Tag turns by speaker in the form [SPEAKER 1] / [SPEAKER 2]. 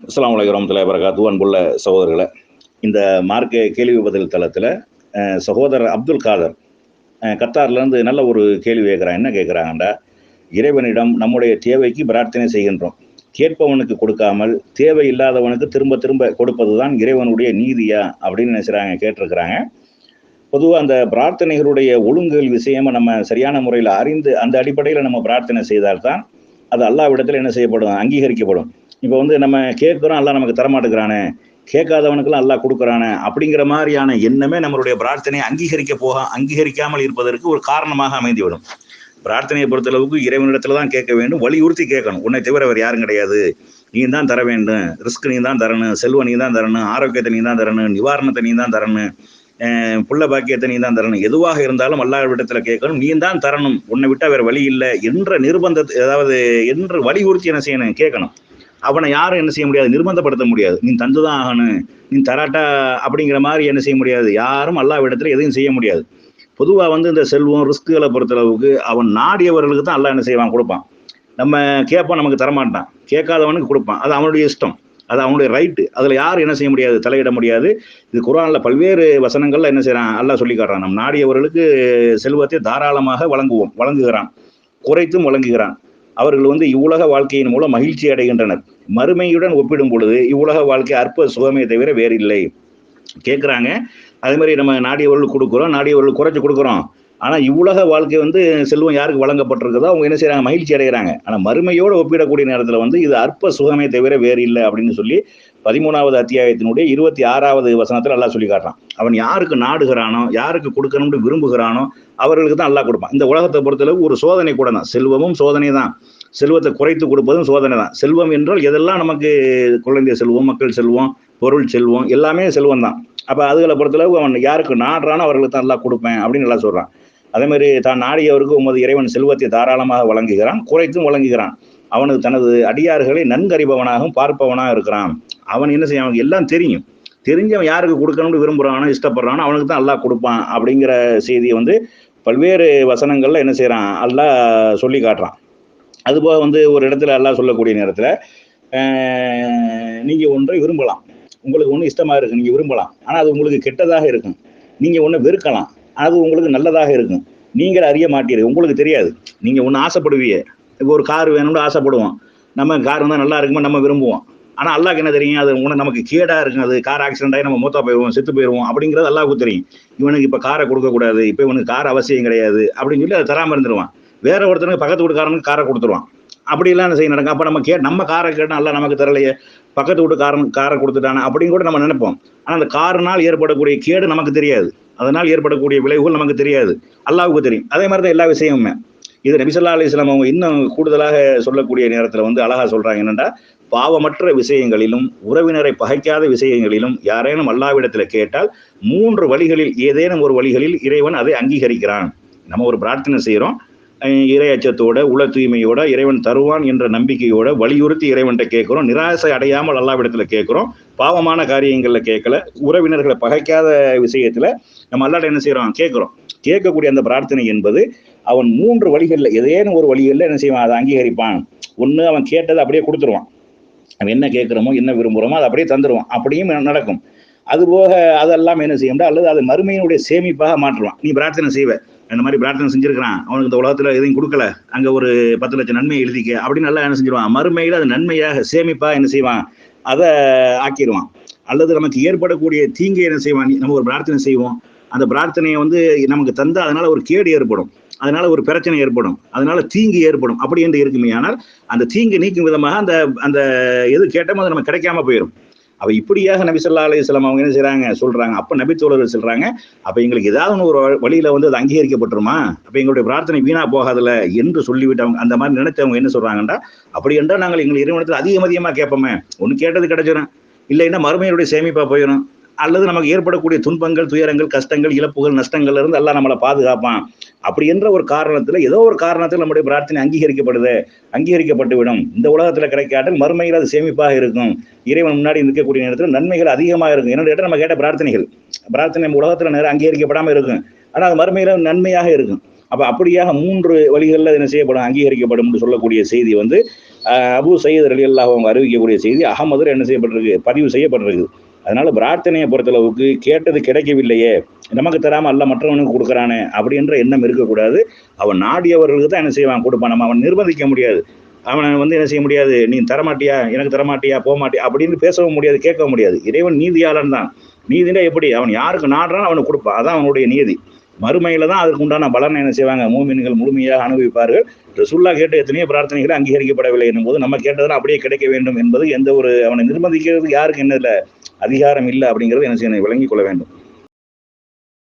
[SPEAKER 1] அஸ்லாம் வலைக்கம் வரமத்துல வரகாத்து அன்புள்ள சகோதரர்களை இந்த மார்க்க கேள்வி பதில் தளத்தில் சகோதரர் அப்துல் காதர் கத்தார்லேருந்து நல்ல ஒரு கேள்வி கேட்குறான் என்ன கேட்குறாங்கண்டா இறைவனிடம் நம்முடைய தேவைக்கு பிரார்த்தனை செய்கின்றோம். கேட்பவனுக்கு கொடுக்காமல் தேவை இல்லாதவனுக்கு திரும்ப திரும்ப கொடுப்பது தான் இறைவனுடைய நீதியா? அப்படின்னு நினைச்சுறாங்க கேட்டிருக்கிறாங்க. பொதுவாக அந்த பிரார்த்தனைகளுடைய ஒழுங்குகள் விஷயமா நம்ம சரியான முறையில் அறிந்து அந்த அடிப்படையில் நம்ம பிரார்த்தனை செய்தால்தான் அது அல்லாவிடத்தில் என்ன செய்யப்படும்? அங்கீகரிக்கப்படும். இப்போ வந்து நம்ம கேட்குறோம் அல்லாஹ் நமக்கு தரமாட்டுக்கிறானே கேட்காதவனுக்கெல்லாம் அல்லாஹ் கொடுக்குறானே அப்படிங்கிற மாதிரியான எண்ணமே நம்மளுடைய பிரார்த்தனை அங்கீகரிக்க போக அங்கீகரிக்காமல் இருப்பதற்கு ஒரு காரணமாக அமைந்துவிடும். பிரார்த்தனையை பொறுத்தளவுக்கு இறைவனிடத்துல தான் கேட்க வேண்டும் வலியுறுத்தி கேட்கணும். உன்னை தவிர வேறு யாரும் கிடையாது. நீ தான் தர வேண்டும். ரிஸ்க் நீ தான் தரணும். செல்வம் நீ தான் தரணும். ஆரோக்கியத்தை நீ தான் தரணும். நிவாரணத்தை நீ தான் தரணும். புள்ள பாக்கியத்தை நீ தான் தரணும். எதுவாக இருந்தாலும் அல்லாவிடத்துல கேட்கணும். நீ தான் தரணும். உன்னை விட்டால் வேறு வழி இல்லை என்ற நிர்பந்தத்தை அதாவது என்று வலியுறுத்தி என்ன செய்யணும்? கேட்கணும். அவனை யாரும் என்ன செய்ய முடியாது நிர்பந்தப்படுத்த முடியாது. நீ தந்துதான் ஆகணும் நீ தராட்டா அப்படிங்கிற மாதிரி என்ன செய்ய முடியாது. யாரும் அல்லாவிடத்துல எதையும் செய்ய முடியாது. பொதுவாக வந்து இந்த செல்வம் ரிஸ்க்குகளை பொறுத்தளவுக்கு அவன் நாடியவர்களுக்கு தான் அல்லாஹ் என்ன செய்வான் கொடுப்பான். நம்ம கேட்பான் நமக்கு தரமாட்டான். கேட்காதவனுக்கு கொடுப்பான். அது அவனுடைய இஷ்டம். அது அவனுடைய ரைட்டு அதில் யாரும் என்ன செய்ய முடியாது தலையிட முடியாது. இது குரானில் பல்வேறு வசனங்களில் என்ன செய்கிறான் அல்லாஹ் சொல்லிக்காட்டுறான் நம் நாடியவர்களுக்கு செல்வத்தை தாராளமாக வழங்குவோம் வழங்குகிறான். குறைத்தும் வழங்குகிறான். அவர்கள் வந்து இவ்வுலக வாழ்க்கையின் மூலம் மகிழ்ச்சி அடைகின்றனர். மறுமையுடன் ஒப்பிடும் பொழுது இவ்வுலக வாழ்க்கை அற்ப சுகமே தவிர வேறில்லை. கேட்குறாங்க. அதே மாதிரி நம்ம நாடியவர்கள் கொடுக்குறோம். நாடியவர்கள் குறைச்சி கொடுக்குறோம். ஆனால் இவ்வுலக வாழ்க்கை வந்து செல்வம் யாருக்கு வழங்கப்பட்டிருக்குதோ அவங்க என்ன செய்கிறாங்க மகிழ்ச்சி அடைகிறாங்க. ஆனால் மறுமையோடு ஒப்பிடக்கூடிய நேரத்தில் வந்து இது அற்ப சுகமே தவிர வேறு இல்லை அப்படின்னு சொல்லி பதிமூணாவது அத்தியாயத்தினுடைய இருபத்தி ஆறாவது வசனத்தில் எல்லாம் சொல்லி காட்டுறான். அவன் யாருக்கு நாடுகிறானோ யாருக்கு கொடுக்கணும்னு விரும்புகிறானோ அவர்களுக்கு தான் எல்லாம் கொடுப்பான். இந்த உலகத்தை பொறுத்தளவு ஒரு சோதனை கூட தான். செல்வமும் சோதனை தான். செல்வத்தை குறைத்து கொடுப்பதும் சோதனை தான். செல்வம் என்றால் எதெல்லாம் நமக்கு குழந்தை செல்வம் மக்கள் செல்வம் பொருள் செல்வம் எல்லாமே செல்வம் தான். அப்போ அதுகளை பொறுத்தளவு அவன் யாருக்கு நாடுறானோ அவர்களுக்கு தான் எல்லாம் கொடுப்பேன் அப்படின்னு நல்லா சொல்கிறான் அதே மாதிரி தான் நாடியவருக்கு உமது இறைவன் செல்வத்தை தாராளமாக வழங்குகிறான் குறைத்தும் வழங்குகிறான். அவனுக்கு தனது அடியார்களை நன்கறிபவனாகவும் பார்ப்பவனாக இருக்கிறான். அவன் என்ன செய்ய அவனுக்கு எல்லாம் தெரியும். தெரிஞ்சவன் யாருக்கு கொடுக்கணும்னு விரும்புகிறானோ இஷ்டப்படுறானோ அவனுக்கு தான் அல்லாஹ் கொடுப்பான் அப்படிங்கிற செய்தியை வந்து பல்வேறு வசனங்களில் என்ன செய்கிறான் அல்லாஹ் சொல்லி காட்டுறான். அதுபோக வந்து ஒரு இடத்துல எல்லாம் சொல்லக்கூடிய நேரத்தில் நீங்கள் ஒன்றை விரும்பலாம். உங்களுக்கு ஒன்று இஷ்டமாக இருக்குது நீங்கள் விரும்பலாம். ஆனால் அது உங்களுக்கு கெட்டதாக இருக்கும். நீங்கள் ஒன்று வெறுக்கலாம். அது உங்களுக்கு நல்லதாக இருக்கும். நீங்கள் அறிய மாட்டீர்கள். உங்களுக்கு தெரியாது. நீங்கள் ஒன்று ஆசைப்படுவீங்க இப்போ ஒரு கார் வேணும்னு ஆசைப்படுவோம். நம்ம கார் வந்தால் நல்லா இருக்குமோ நம்ம விரும்புவோம். ஆனால் அல்லாக்கு என்ன தெரியும்? அது உன நமக்கு கேடாக இருக்கும். அது கார் ஆக்சிடென்ட் ஆகி நம்ம மூத்தா போயிடுவோம் செத்து போயிடுவோம் அப்படிங்கிறது அல்லாவுக்கு தெரியும். இவனுக்கு இப்போ காரை கொடுக்கக்கூடாது இப்போ இவனுக்கு கார் அவசியம் கிடையாது அப்படின்னு சொல்லி அதை தராமல் இருந்துருவான். வேற ஒருத்தனுக்கு பக்கத்து வீட்டுக்காரனுக்கு காரை கொடுத்துருவான். அப்படிலாம் என்ன செய்ய நடக்கும். அப்போ நம்ம கே நம்ம காரை கேட்டால் அல்ல நமக்கு தரலையே. பக்கத்து வீட்டுக்காரன் காரை கொடுத்துட்டானே அப்படின்னு கூட நம்ம நினைப்போம். ஆனால் அந்த காரினால் ஏற்படக்கூடிய கேடு நமக்கு தெரியாது. அதனால் ஏற்படக்கூடிய விளைவுகள் நமக்கு தெரியாது. அல்லாவுக்கு தெரியும். அதே மாதிரி தான் எல்லா விஷயமுமே. இது நபிசல்லா அலிஸ்லாம் அவங்க இன்னும் கூடுதலாக சொல்லக்கூடிய நேரத்தில் வந்து அழகா சொல்றாங்க என்னென்னா பாவமற்ற விஷயங்களிலும் உறவினரை பகைக்காத விஷயங்களிலும் யாரேனும் அல்லாவிடத்தில் கேட்டால் மூன்று வழிகளில் ஏதேனும் ஒரு வழிகளில் இறைவன் அதை அங்கீகரிக்கிறான். நம்ம ஒரு பிரார்த்தனை செய்கிறோம் இறையச்சத்தோட உள தூய்மையோட இறைவன் தருவான் என்ற நம்பிக்கையோட வலியுறுத்தி இறைவன்கிட்ட கேட்குறோம். நிராசை அடையாமல் அல்லாவிடத்துல கேட்குறோம். பாவமான காரியங்களில் கேட்கல. உறவினர்களை பகைக்காத விஷயத்தில் நம்ம அல்லாட்ட என்ன செய்கிறோம் கேட்குறோம். கேட்கக்கூடிய அந்த பிரார்த்தனை என்பது அவன் மூன்று வழிகளில் ஏதேனும் ஒரு வழிகளில் என்ன செய்வான்? அதை அங்கீகரிப்பான். ஒன்று அவன் கேட்டதை அப்படியே கொடுத்துருவான். அவன் என்ன கேட்குறோமோ என்ன விரும்புகிறோமோ அதை அப்படியே தந்துடுவான் அப்படியும் நடக்கும். அதுபோக அதெல்லாம் என்ன செய்யும்டா? அல்லது அது மறுமையினுடைய சேமிப்பாக மாற்றுவான். நீ பிரார்த்தனை செய்வ. இந்த மாதிரி பிரார்த்தனை செஞ்சிருக்கிறான். அவனுக்கு இந்த உலகத்துல எதையும் கொடுக்கல. அங்க ஒரு பத்து லட்சம் நன்மையை எழுதிக்க. அப்படின்னு நல்லா என்ன செஞ்சிருவான்? மறுமையில அது நன்மையாக சேமிப்பா என்ன செய்வான்? அதை ஆக்கிடுவான் அல்லது நமக்கு ஏற்படக்கூடிய தீங்கை என்ன செய்வான்? நம்ம ஒரு பிரார்த்தனை செய்வோம். அந்த பிரார்த்தனையை வந்து நமக்கு தந்தா அதனால ஒரு கேடு ஏற்படும். அதனால ஒரு பிரச்சனை ஏற்படும். அதனால தீங்கு ஏற்படும். அப்படி என்று இருக்குமே. ஆனால் அந்த தீங்கு நீக்கும் விதமாக அந்த அந்த எது கேட்டோமோ அது நம்ம கிடைக்காம போயிடும் அப்ப இப்படியாக நபி சொல்லா அலையம் அவங்க என்ன செய்றாங்க? சொல்றாங்க. அப்ப நபி தோழர்கள் சொல்றாங்க அப்ப எங்களுக்கு ஏதாவது ஒரு வ- வழியில வந்து அது அங்கீகரிக்கப்பட்டுருமா? அப்ப எங்களுடைய பிரார்த்தனை வீணா போகாதுல என்று சொல்லிவிட்டு அவங்க அந்த மாதிரி நினைத்தவங்க என்ன சொல்றாங்கன்றா அப்படி என்றால் நாங்கள் எங்கள் இறைவனத்தில் அதிகம் அதிகமா கேட்போமே. ஒன்று கேட்டது கிடைச்சிடும் இல்லைன்னா மறுமையினுடைய சேமிப்பா போயிடும் அல்லது நமக்கு ஏற்படக்கூடிய துன்பங்கள் துயரங்கள் கஷ்டங்கள் இழப்புகள் நஷ்டங்கள்ல இருந்து எல்லாம் நம்மளை பாதுகாப்பான். அப்படி என்ற ஒரு காரணத்துல ஏதோ ஒரு காரணத்தில் நம்முடைய பிரார்த்தனை அங்கீகரிக்கப்படுது அங்கீகரிக்கப்பட்டு விடும் இந்த உலகத்துல கிடைக்காட்டில் மறுமையில் அது சேமிப்பாக இருக்கும். இறைவன் முன்னாடி நிற்கக்கூடிய நேரத்தில் நன்மைகள் அதிகமாக இருக்கும். என்னோட நம்ம கேட்ட பிரார்த்தனைகள். பிரார்த்தனை நம்ம உலகத்துல நேரம் அங்கீகரிக்கப்படாமல் இருக்கும். ஆனால் அது மறுமையில் நன்மையாக இருக்கும். அப்ப அப்படியாக மூன்று வழிகளில் என்ன செய்யப்படும்? அங்கீகரிக்கப்படும் என்று சொல்லக்கூடிய செய்தி வந்து அபு சையத் அலி அல்லாஹ் அவங்க அறிவிக்கக்கூடிய செய்தி அகமதுல என்ன செய்யப்பட்டிருக்கு? பதிவு செய்யப்பட்டிருக்கு. அதனால பிரார்த்தனையை பொறுத்தளவுக்கு கேட்டது கிடைக்கவில்லையே நமக்கு தராம அல்ல மற்றவனுக்கு கொடுக்குறானே அப்படின்ற எண்ணம் இருக்கக்கூடாது. அவன் நாடியவர்களுக்கு தான் என்ன செய்வான்? கொடுப்பான். நம்ம அவன் நிர்பந்திக்க முடியாது. அவனை வந்து என்ன செய்ய முடியாது? நீ தரமாட்டியா? எனக்கு தரமாட்டியா? போக மாட்டியா அப்படின்னு பேசவும் முடியாது கேட்கவும் முடியாது. இறைவன் நீதியாளன் தான். நீதினா எப்படி? அவன் யாருக்கு நாடுறான் அவனுக்கு கொடுப்பான். அதான் அவனுடைய நீதி. மறுமையில தான் அதுக்கு உண்டான பலனை என்ன செய்வாங்க? மூமின்கள் முழுமையாக அனுபவிப்பார்கள். ரசுல்லா கேட்ட எத்தனையோ பிரார்த்தனைகள் அங்கீகரிக்கப்படவில்லை என்னும்போது நம்ம கேட்டதெல்லாம் அப்படியே கிடைக்க வேண்டும் என்பது எந்த ஒரு அவனை நிர்பந்திக்கிறது யாருக்கு என்ன இல்லை அதிகாரம் இல்லை அப்படிங்கிறது என்ன செய்யணும்? விளங்கிக் கொள்ள வேண்டும்.